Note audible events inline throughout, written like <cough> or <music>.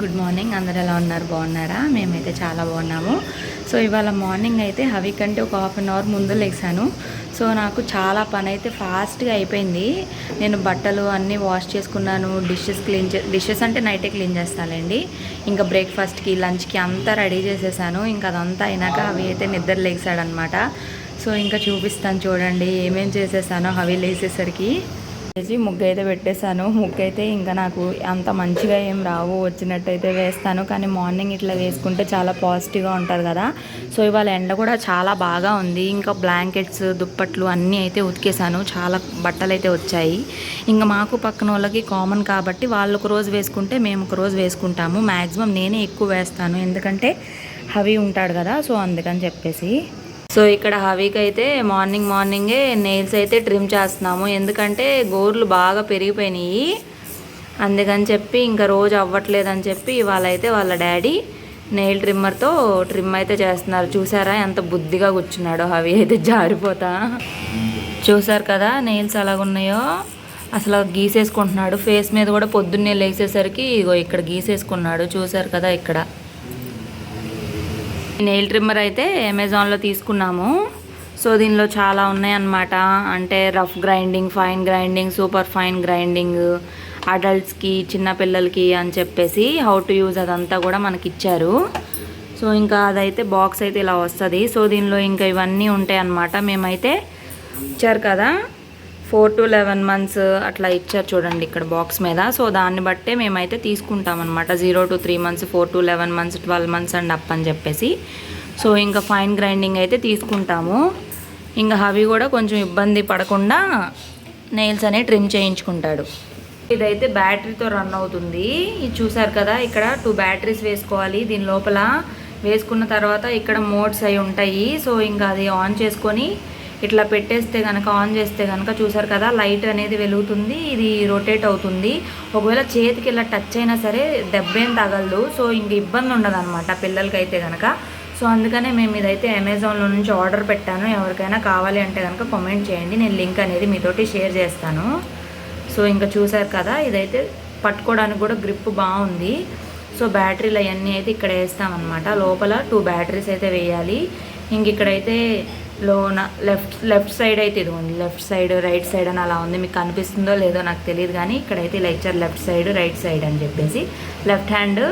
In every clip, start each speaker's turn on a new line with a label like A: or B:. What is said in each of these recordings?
A: Good morning. అందరు ఎలా ఉన్నారు? బాగున్నారా? మేమైతే చాలా బాగున్నాము. సో ఇవాళ మార్నింగ్ అయితే హవి కంటే ఒక హాఫ్ అన్ అవర్ ముందు లేచాను సో నాకు చాలా పని అయితే ఫాస్ట్గా అయిపోయింది. నేను బట్టలు అన్నీ వాష్ చేసుకున్నాను. డిషెస్ క్లీన్ చే డిషెస్ అంటే నైటే క్లీన్ చేస్తానండి ఇంకా బ్రేక్ఫాస్ట్కి లంచ్కి అంతా రెడీ చేసేసాను. ఇంకా అదంతా అయినాక అవి అయితే నిద్ర లేచాడనమాట సో ఇంకా చూపిస్తాను చూడండి ఏమేం చేసేసానో హవి లేచేసరికి వేసి ముగ్గు అయితే పెట్టేశాను. ముగ్గు అయితే ఇంకా నాకు అంత మంచిగా ఏం రావు. వచ్చినట్టయితే వేస్తాను. కానీ మార్నింగ్ ఇట్లా వేసుకుంటే చాలా పాజిటివ్గా ఉంటుంది కదా. సో ఇవాళ ఎండ కూడా చాలా బాగా ఉంది. ఇంకా బ్లాంకెట్స్ దుప్పట్లు అన్నీ అయితే ఉతికేసాను చాలా బట్టలు అయితే వచ్చాయి. ఇంకా మాకు పక్కన వాళ్ళకి కామన్ కాబట్టి వాళ్ళు ఒక రోజు వేసుకుంటే మేము ఒక రోజు వేసుకుంటాము. మ్యాక్సిమం నేనే ఎక్కువ వేస్తాను. ఎందుకంటే హవి ఉంటాడు కదా. సో అందుకని చెప్పేసి సో ఇక్కడ హవీకి అయితే మార్నింగ్ మార్నింగే నెయిల్స్ అయితే ట్రిమ్ చేస్తున్నాము. ఎందుకంటే గోర్లు బాగా పెరిగిపోయినాయి. అందుకని చెప్పి ఇంకా రోజు అవ్వట్లేదని చెప్పి ఇవాళ అయితే వాళ్ళ డాడీ నెయిల్ ట్రిమ్మర్తో ట్రిమ్ అయితే చేస్తున్నారు. చూసారా ఎంత బుద్ధిగా కూర్చున్నాడో హవి అయితే జారిపోతా. చూసారు కదా నెయిల్స్ ఎలాగున్నాయో. అసలు గీసేసుకుంటున్నాడు. ఫేస్ మీద కూడా పొద్దున్నే లేచేసరికి ఇగో ఇక్కడ గీసేసుకున్నాడు. చూసారు కదా ఇక్కడ. నెయిల్ ట్రిమ్మర్ అయితే అమెజాన్లో తీసుకున్నాము. సో దీనిలో చాలా ఉన్నాయన్నమాట. అంటే rough grinding fine grinding super fine grinding అడల్ట్స్కి చిన్నపిల్లలకి అని చెప్పేసి హౌ టు యూజ్ అదంతా కూడా మనకి ఇచ్చారు సో ఇంకా అదైతే బాక్స్ అయితే ఇలా వస్తుంది. సో దీనిలో ఇంకా ఇవన్నీ ఉంటాయి అన్నమాట మేమైతే ఇచ్చారు కదా. ఫోర్ టు లెవెన్ మంత్స్ అట్లా ఇచ్చారు చూడండి ఇక్కడ బాక్స్ మీద. సో దాన్ని బట్టే మేమైతే తీసుకుంటాం అనమాట zero to three months four to eleven months twelve months and up అని చెప్పేసి. సో ఇంకా ఫైన్ గ్రైండింగ్ అయితే తీసుకుంటాము. ఇంకా హవి కూడా కొంచెం ఇబ్బంది పడకుండా నెయిల్స్ అనేవి ట్రిమ్ చేయించుకుంటాడు. ఇదైతే బ్యాటరీతో రన్ అవుతుంది. ఇది చూసారు కదా ఇక్కడ టూ బ్యాటరీస్ వేసుకోవాలి. దీని లోపల వేసుకున్న తర్వాత ఇక్కడ మోడ్స్ అవి ఉంటాయి. సో ఇంకా అది ఆన్ చేసుకొని ఇట్లా పెట్టేస్తే కనుక ఆన్ చేస్తే కనుక చూసారు కదా లైట్ అనేది వెలుగుతుంది ఇది రొటేట్ అవుతుంది. ఒకవేళ చేతికి ఇలా టచ్ అయినా సరే దెబ్బేం తగలదు. సో ఇంక ఇబ్బంది ఉండదు అనమాట పిల్లలకైతే కనుక సో అందుకనే మేము ఇదైతే అమెజాన్లో నుంచి ఆర్డర్ పెట్టాను. ఎవరికైనా కావాలి అంటే కనుక కామెంట్ చేయండి. నేను లింక్ అనేది మీతోటి షేర్ చేస్తాను. సో ఇంకా చూసారు కదా ఇదైతే పట్టుకోవడానికి కూడా గ్రిప్ బాగుంది. సో బ్యాటరీలు అవన్నీ అయితే ఇక్కడ వేస్తామన్నమాట. లోపల టూ బ్యాటరీస్ అయితే వేయాలి. ఇంక ఇక్కడైతే లోన లెఫ్ట్ లెఫ్ట్ సైడ్ అయితే ఇది ఉంది లెఫ్ట్ సైడ్ రైట్ సైడ్ అని అలా ఉంది. మీకు కనిపిస్తుందో లేదో నాకు తెలియదు కానీ ఇక్కడైతే ఇలా ఇచ్చారు లెఫ్ట్ సైడ్ రైట్ సైడ్ అని చెప్పేసి. లెఫ్ట్ హ్యాండ్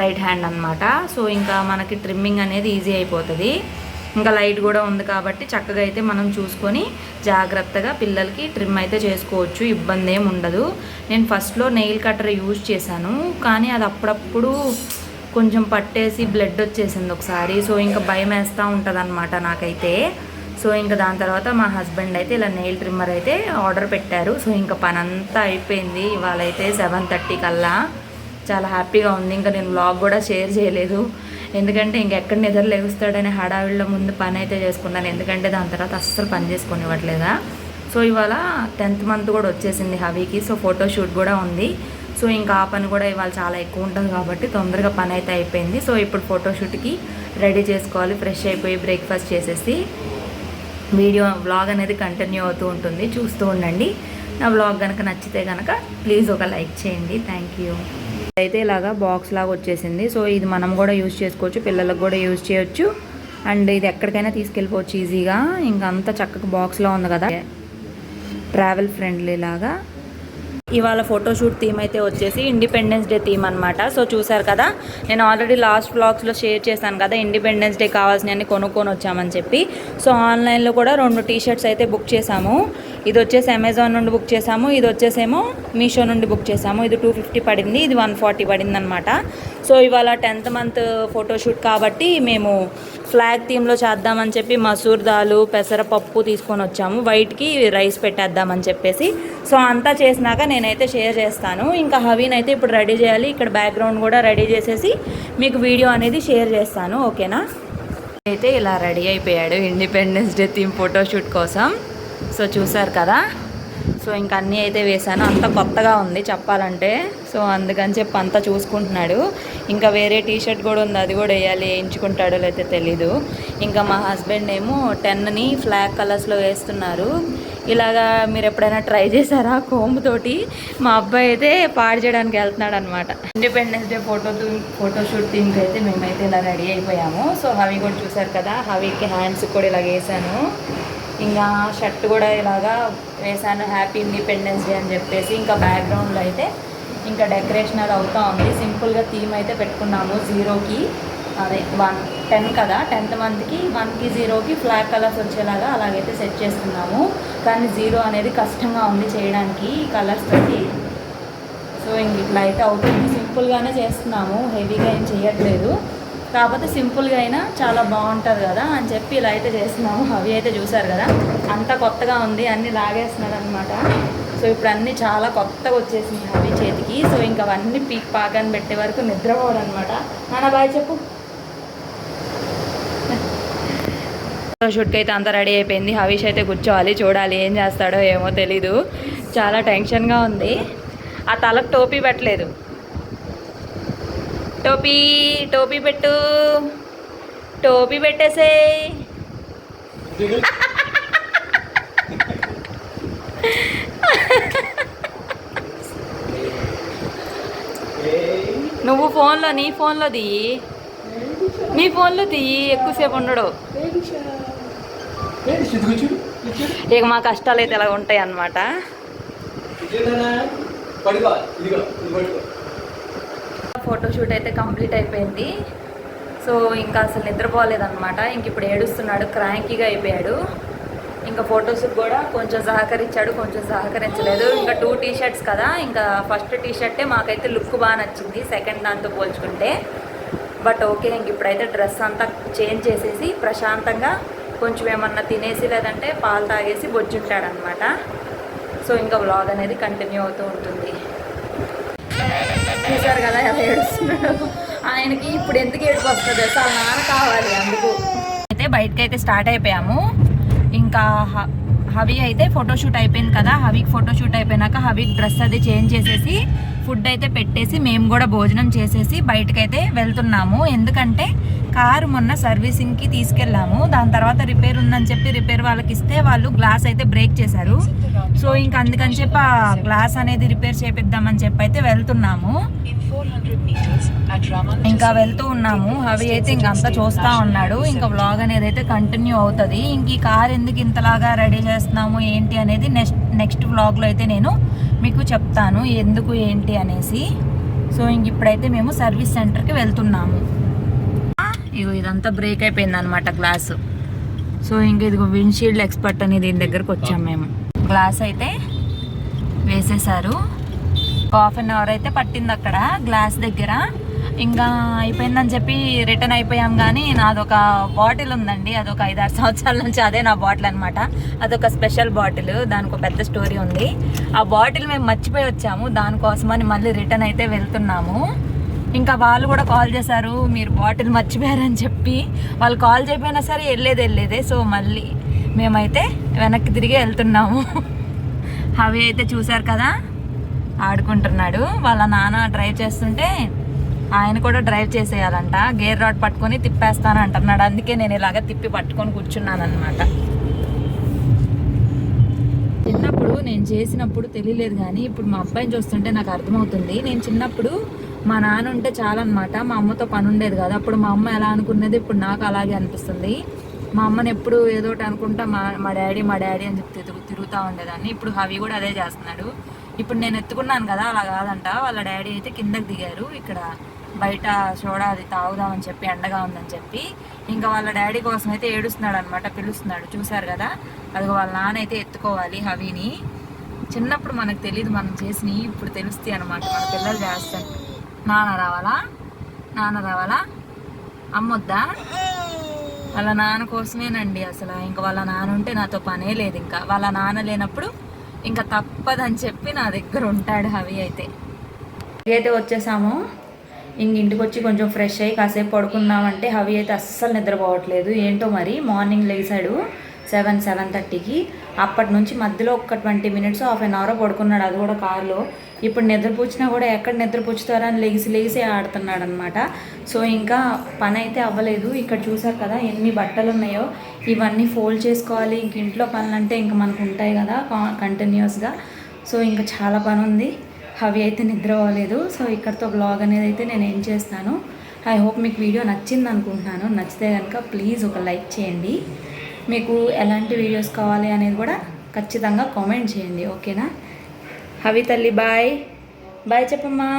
A: రైట్ హ్యాండ్ అనమాట సో ఇంకా మనకి ట్రిమ్మింగ్ అనేది ఈజీ అయిపోతుంది. ఇంకా లైట్ కూడా ఉంది కాబట్టి చక్కగా అయితే మనం చూసుకొని జాగ్రత్తగా పిల్లలకి ట్రిమ్ అయితే చేసుకోవచ్చు. ఇబ్బంది ఏమి ఉండదు. నేను ఫస్ట్లో నెయిల్ కట్టర్ యూజ్ చేశాను. కానీ అది అప్పుడప్పుడు కొంచెం పట్టేసి బ్లడ్ వచ్చేసింది ఒకసారి. సో ఇంకా భయం వేస్తూ ఉంటుంది అనమాట నాకైతే. సో ఇంకా దాని తర్వాత మా హస్బెండ్ అయితే ఇలా నెయిల్ ట్రిమ్మర్ అయితే ఆర్డర్ పెట్టారు. సో ఇంకా పని అంతా అయిపోయింది. ఇవాళ అయితే సెవెన్ థర్టీ కల్లా. చాలా హ్యాపీగా ఉంది. ఇంకా నేను బ్లాగ్ కూడా షేర్ చేయలేదు. ఎందుకంటే ఇంకెక్కడ నిద్ర లేగుస్తాడని హడావిడిలో ముందు పని అయితే చేసుకున్నాను. ఎందుకంటే దాని తర్వాత అస్సలు పని చేసుకొని ఇవ్వట్లేదా సో ఇవాళ టెన్త్ మంత్ కూడా వచ్చేసింది హవీకి. సో ఫోటోషూట్ కూడా ఉంది. సో ఇంకా ఆ పని కూడా ఇవాళ చాలా ఎక్కువ ఉంటుంది కాబట్టి తొందరగా పని అయితే అయిపోయింది. సో ఇప్పుడు ఫోటోషూట్కి రెడీ చేసుకోవాలి ఫ్రెష్ అయిపోయి బ్రేక్ఫాస్ట్ చేసేసి వీడియో వ్లాగ్ అనేది కంటిన్యూ అవుతూ ఉంటుంది. చూస్తూ ఉండండి. నా వ్లాగ్ కనుక నచ్చితే కనుక ప్లీజ్ ఒక లైక్ చేయండి. థ్యాంక్ యూ అయితే ఇలాగా బాక్స్ లాగా వచ్చేసింది. సో ఇది మనం కూడా యూజ్ చేసుకోవచ్చు పిల్లలకు కూడా యూజ్ చేయొచ్చు. అండ్ ఇది ఎక్కడికైనా తీసుకెళ్ళిపోవచ్చు ఈజీగా ఇంకా అంత చక్కగా బాక్స్లో ఉంది కదా. ట్రావెల్ ఫ్రెండ్లీ లాగా. ఇవాళ ఫోటోషూట్ థీమ్ అయితే వచ్చేసి ఇండిపెండెన్స్ డే థీమ్ అనమాట సో చూసారు కదా నేను ఆల్రెడీ లాస్ట్ బ్లాగ్స్లో షేర్ చేశాను కదా ఇండిపెండెన్స్ డే కావాల్సినవన్నీ కొనుక్కొని వచ్చామని చెప్పి. సో ఆన్లైన్లో కూడా రెండు టీ షర్ట్స్ అయితే బుక్ చేశాము. ఇది వచ్చేసి అమెజాన్ నుండి బుక్ చేసాము ఇది వచ్చేసేమో మీషో నుండి బుక్ చేసాము ఇది టూ ఫిఫ్టీ పడింది. ఇది వన్ ఫార్టీ పడింది అనమాట సో ఇవాళ టెన్త్ మంత్ ఫోటోషూట్ కాబట్టి మేము ఫ్లాగ్ థీమ్లో చేద్దామని చెప్పి మసూర్ దాలు పెసరపప్పు తీసుకొని వచ్చాము. వైట్కి రైస్ పెట్టేద్దామని చెప్పేసి. సో అంతా చేసినాక నేనైతే షేర్ చేస్తాను. ఇంకా హవీన్ అయితే ఇప్పుడు రెడీ చేయాలి. ఇక్కడ బ్యాక్గ్రౌండ్ కూడా రెడీ చేసేసి మీకు వీడియో అనేది షేర్ చేస్తాను. ఓకేనా అయితే ఇలా రెడీ అయిపోయాడు. ఇండిపెండెన్స్ డే థీమ్ ఫోటోషూట్ కోసం. సో చూసారు కదా? సో ఇంకా అన్నీ అయితే వేశాను. అంత కొత్తగా ఉంది చెప్పాలంటే. సో అందుకని చెప్పి అంతా చూసుకుంటున్నాడు. ఇంకా వేరే టీ షర్ట్ కూడా ఉంది. అది కూడా వేయాలి. వేయించుకుంటాడో లేకపోతే తెలీదు. ఇంకా మా హస్బెండ్ ఏమో టెన్ని ఫ్లాగ్ కలర్స్లో వేస్తున్నారు. ఇలాగా మీరు ఎప్పుడైనా ట్రై చేశారా కోంబుతోటి మా అబ్బాయి అయితే పాడు చేయడానికి వెళ్తున్నాడు అనమాట Independence Day photo photoshoot shoot అయితే మేమైతే ఇలా రెడీ అయిపోయాము. సో హవి కూడా చూసారు కదా? హవికి హ్యాండ్స్ కూడా ఇలా వేసాను ఇంకా షర్ట్ కూడా ఇలాగా వేసాను హ్యాపీ ఇండిపెండెన్స్ డే అని చెప్పేసి. ఇంకా బ్యాక్గ్రౌండ్లో అయితే ఇంకా డెకరేషన్ అది అవుతా ఉంది. సింపుల్గా థీమ్ అయితే పెట్టుకున్నాము జీరోకి. అదే వన్ టెన్ కదా. టెన్త్ మంత్కి వన్కి జీరోకి ఫ్లాగ్ కలర్స్ వచ్చేలాగా అలాగైతే సెట్ చేస్తున్నాము. కానీ జీరో అనేది కష్టంగా ఉంది చేయడానికి ఈ కలర్స్ తోటి. సో ఇంక ఇట్లా అయితే అవుతుంది. సింపుల్గానే చేస్తున్నాము. హెవీగా ఏం చేయట్లేదు. కాకపోతే సింపుల్గా అయినా చాలా బాగుంటుంది కదా అని చెప్పి ఇలా అయితే చేస్తున్నాము. అవి అయితే చూసారు కదా? అంత కొత్తగా ఉంది అన్నీ లాగేస్తున్నాడు అనమాట సో ఇప్పుడు అన్నీ చాలా కొత్తగా వచ్చేసింది అవి చేతికి. సో ఇంకా అవన్నీ పీక్ పాకాన్ని పెట్టే వరకు నిద్రపోవడం అనమాట నాన్న బాయ్ చెప్పు. షూట్కి అయితే అంతా రెడీ అయిపోయింది. హవీష్ అయితే కూర్చోవాలి చూడాలి ఏం చేస్తాడో ఏమో తెలీదు. చాలా టెన్షన్గా ఉంది. ఆ తలకు టోపీ పెట్టలేదు. టోపీ టోపీ పెట్టు. టోపీ పెట్టేసే నువ్వు ఫోన్లో నీ ఫోన్లో దియ్యి నీ ఫోన్లో దియ్యి ఎక్కువసేపు ఉండడు. ఇక మా కష్టాలు అయితే ఇలా ఉంటాయి అన్నమాట ఫోటోషూట్ అయితే కంప్లీట్ అయిపోయింది. సో ఇంకా అసలు నిద్రపోలేదన్నమాట. ఇంక ఇప్పుడు ఏడుస్తున్నాడు క్రాంకీగా అయిపోయాడు. ఇంకా ఫొటోస్ కూడా కొంచెం సహకరించాడు కొంచెం సహకరించలేదు. ఇంకా టూ టీ షర్ట్స్ కదా ఇంకా ఫస్ట్ టీ షర్టే మాకైతే లుక్ బాగా నచ్చింది సెకండ్ దాంతో పోల్చుకుంటే. బట్ ఓకే ఇంక ఇప్పుడైతే డ్రెస్ అంతా చేంజ్ చేసేసి ప్రశాంతంగా కొంచెం ఏమన్నా తినేసి లేదంటే పాలు తాగేసి బొజ్జుంటాడనమాట సో ఇంకా వ్లాగ్ అనేది కంటిన్యూ అవుతూ ఉంటుంది. చూశారు కదా ఎలా ఏడుస్తున్నాడు ఆయనకి ఇప్పుడు ఎందుకు ఏడుపు వస్తుంది అసలు నాన్న కావాలి అందుకు. అయితే బయటకి అయితే స్టార్ట్ అయిపోయాము. ఇంకా హవి అయితే ఫోటోషూట్ అయిపోయింది కదా. హవికి ఫోటోషూట్ అయిపోయినాక హవికి డ్రెస్ అది చేంజ్ చేసేసి ఫుడ్ అయితే పెట్టేసి మేము కూడా భోజనం చేసేసి బయటకైతే వెళ్తున్నాము. ఎందుకంటే కారు మొన్న సర్వీసింగ్కి తీసుకెళ్ళాము. దాని తర్వాత రిపేర్ ఉందని చెప్పి రిపేర్ వాళ్ళకి ఇస్తే వాళ్ళు గ్లాస్ అయితే బ్రేక్ చేశారు. సో ఇంకా అందుకని చెప్పి ఆ గ్లాస్ అనేది రిపేర్ చేపిద్దామని చెప్పి అయితే వెళ్తున్నాము. ఇంకా వెళ్తూ ఉన్నాము. అవి అయితే ఇంక అంతా చూస్తూ ఉన్నాడు. ఇంకా వ్లాగ్ అనేది అయితే కంటిన్యూ అవుతుంది. ఇంక ఈ కార్ ఎందుకు ఇంతలాగా రెడీ చేస్తున్నాము? ఏంటి అనేది నెక్స్ట్ నెక్స్ట్ వ్లాగ్లో అయితే నేను మీకు చెప్తాను. ఎందుకు ఏంటి అనేసి. సో ఇంక ఇప్పుడైతే మేము సర్వీస్ సెంటర్కి వెళ్తున్నాము. ఇగో ఇదంతా బ్రేక్ అయిపోయింది అనమాట గ్లాసు సో ఇంక ఇదిగో విండ్షీల్డ్ ఎక్స్పర్ట్ అని దీని దగ్గరకు వచ్చాం మేము. గ్లాస్ అయితే వేసేసారు హాఫ్ అన్ అవర్ అయితే పట్టింది అక్కడ గ్లాస్ దగ్గర. ఇంకా అయిపోయిందని చెప్పి రిటర్న్ అయిపోయాం కానీ నాదొక బాటిల్ ఉందండి. అదొక ఐదారు సంవత్సరాల నుంచి అదే నా బాటిల్ అనమాట అదొక స్పెషల్ బాటిల్ దానికి ఒక పెద్ద స్టోరీ ఉంది. ఆ బాటిల్ మేము మర్చిపోయి వచ్చాము. దానికోసమని మళ్ళీ రిటర్న్ అయితే వెళ్తున్నాము. ఇంకా వాళ్ళు కూడా కాల్ చేశారు మీరు బాటిల్ మర్చిపోయారని చెప్పి. వాళ్ళు కాల్ చేయకపోయినా సరే వెళ్ళేది వెళ్ళేదే. సో మళ్ళీ మేమైతే వెనక్కి తిరిగి వెళ్తున్నాము. <laughs> అవి అయితే చూశారు కదా ఆడుకుంటున్నాడు. వాళ్ళ నాన్న డ్రైవ్ చేస్తుంటే ఆయన కూడా డ్రైవ్ చేసేయాలంట. గేర్ రాడ్ పట్టుకొని తిప్పేస్తాను అంటున్నాడు. అందుకే నేను ఇలాగ తిప్పి పట్టుకొని కూర్చున్నాను చిన్నప్పుడు నేను చేసినప్పుడు తెలియలేదు కానీ ఇప్పుడు మా అబ్బాయిని చూస్తుంటే నాకు అర్థమవుతుంది. నేను చిన్నప్పుడు మా నాన్న ఉంటే చాలన్నమాట. మా అమ్మతో పని ఉండేది కదా. అప్పుడు మా అమ్మ ఎలా అనుకున్నది ఇప్పుడు నాకు అలాగే అనిపిస్తుంది. మా అమ్మని ఎప్పుడు ఏదో ఒకటి అనుకుంటా మా మా డాడీ మా డాడీ అని చెప్తే తిరుగుతూ ఉండేదాన్ని. ఇప్పుడు హవి కూడా అదే చేస్తున్నాడు. ఇప్పుడు నేను ఎత్తుకున్నాను కదా అలా కాదంట. వాళ్ళ డాడీ అయితే కిందకి దిగారు. ఇక్కడ బయట సోడా అది తాగుదామని చెప్పి ఎండగా ఉందని చెప్పి. ఇంకా వాళ్ళ డాడీ కోసం అయితే ఏడుస్తున్నాడు అనమాట పిలుస్తున్నాడు. చూశారు కదా? అది వాళ్ళ నాన్న అయితే ఎత్తుకోవాలి హవిని. చిన్నప్పుడు మనకు తెలియదు మనం చేసినవి ఇప్పుడు తెలుస్తాయి అనమాట మన పిల్లలు చేస్తారు. నాన్న రావాలా? నాన్న రావాలా? అమ్మొద్దా? వాళ్ళ నాన్న కోసమేనండి అసలు. ఇంకా వాళ్ళ నాన్న ఉంటే నాతో పనే లేదు ఇంకా. వాళ్ళ నాన్న లేనప్పుడు ఇంకా తప్పదని చెప్పి నా దగ్గర ఉంటాడు హవి అయితే. అయితే వచ్చేసాము. ఇంక ఇంటికి వచ్చి కొంచెం ఫ్రెష్ అయ్యి కాసేపు పడుకున్నామంటే హవి అయితే అస్సలు నిద్రపోవట్లేదు. ఏంటో మరి మార్నింగ్ లేచాడు సెవెన్ సెవెన్ థర్టీకి. అప్పటి నుంచి మధ్యలో ఒక twenty minutes half an hour పడుకున్నాడు. అది కూడా కారులో. ఇప్పుడు నిద్రపుచ్చినా కూడా ఎక్కడ నిద్రపుచ్చుతారా అని లెగిసి లెగిసి ఆడుతున్నాడు అనమాట సో ఇంకా పని అయితే అవ్వలేదు. ఇక్కడ చూసారు కదా ఎన్ని బట్టలు ఉన్నాయో ఇవన్నీ ఫోల్డ్ చేసుకోవాలి. ఇంక ఇంట్లో పనులు అంటే ఇంకా మనకు ఉంటాయి కదా కంటిన్యూస్గా. సో ఇంకా చాలా పని ఉంది అవి అయితే నిద్ర అవ్వలేదు సో ఇక్కడతో బ్లాగ్ అనేది అయితే నేను ఏం చేస్తాను. ఐ హోప్ మీకు వీడియో నచ్చింది అనుకుంటున్నాను. నచ్చితే కనుక ప్లీజ్ ఒక లైక్ చేయండి. మీకు ఎలాంటి వీడియోస్ కావాలి అనేది కూడా ఖచ్చితంగా కామెంట్ చేయండి. ఓకేనా? హవి తల్లి బాయ్. బాయ్ చెప్పమ్మా.